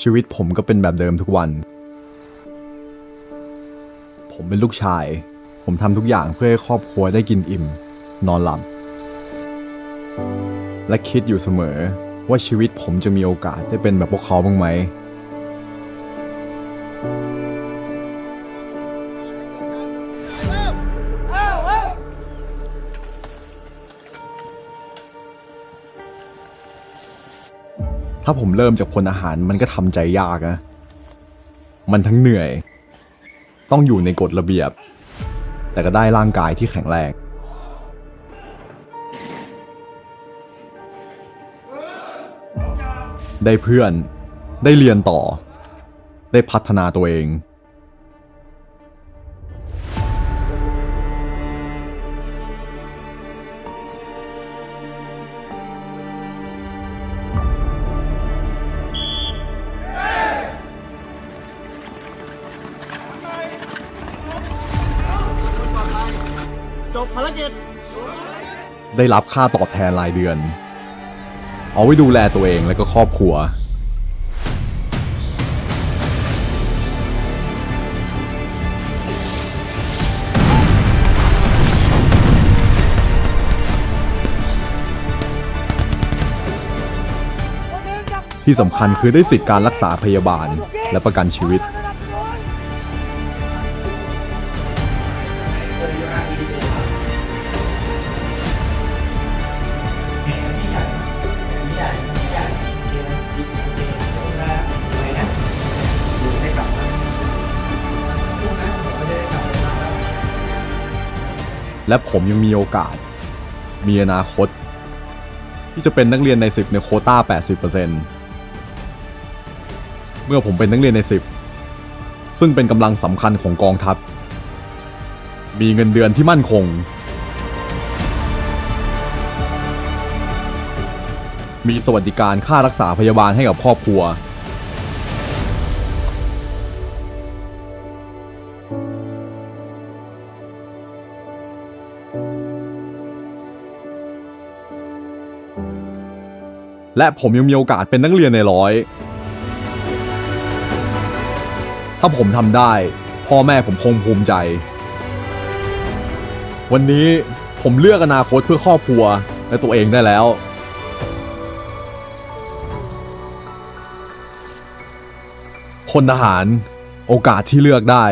ชีวิตผมก็เป็นแบบเดิมทุกวัน ผมเป็นลูกชาย ผมทำทุกอย่างเพื่อให้ครอบครัวได้กินอิ่ม นอนหลับ และคิดอยู่เสมอว่าชีวิตผมจะมีโอกาสได้เป็นแบบพวกเขาบ้างไหมาผมเริ่มจากพลอาหารมันก็ทำใจยากนะ มันทั้งเหนื่อย ต้องอยู่ในกฎระเบียบ แต่ก็ได้ร่างกายที่แข็งแรงได้เพื่อน ได้เรียนต่อ ได้พัฒนาตัวเอง บภารกิจได้รับค่าตอบแทนรายเดือน เอาไว้ดูแลตัวเองและก็ครอบครัว ที่สำคัญคือได้สิทธิการรักษาพยาบาลและประกันชีวิต และผมยังมีโอกาส มีอนาคต ที่จะเป็นนักเรียนใน 10 ในโคต้า 80%เมื่อผมเป็นนักเรียนใน 10 ซึ่งเป็นกำลังสำคัญของกองทัพ มีเงินเดือนที่มั่นคง มีสวัสดิการค่ารักษาพยาบาลให้กับครอบครัว และผมยังมีโอกาสเป็นนักเรียนในร้อย ถ้าผมทำได้ พ่อแม่ผมคงภูมิใจ วันนี้ผมเลือกอนาคตเพื่อครอบครัวและตัวเองได้แล้วพลทหารโอกาสที่เลือกได้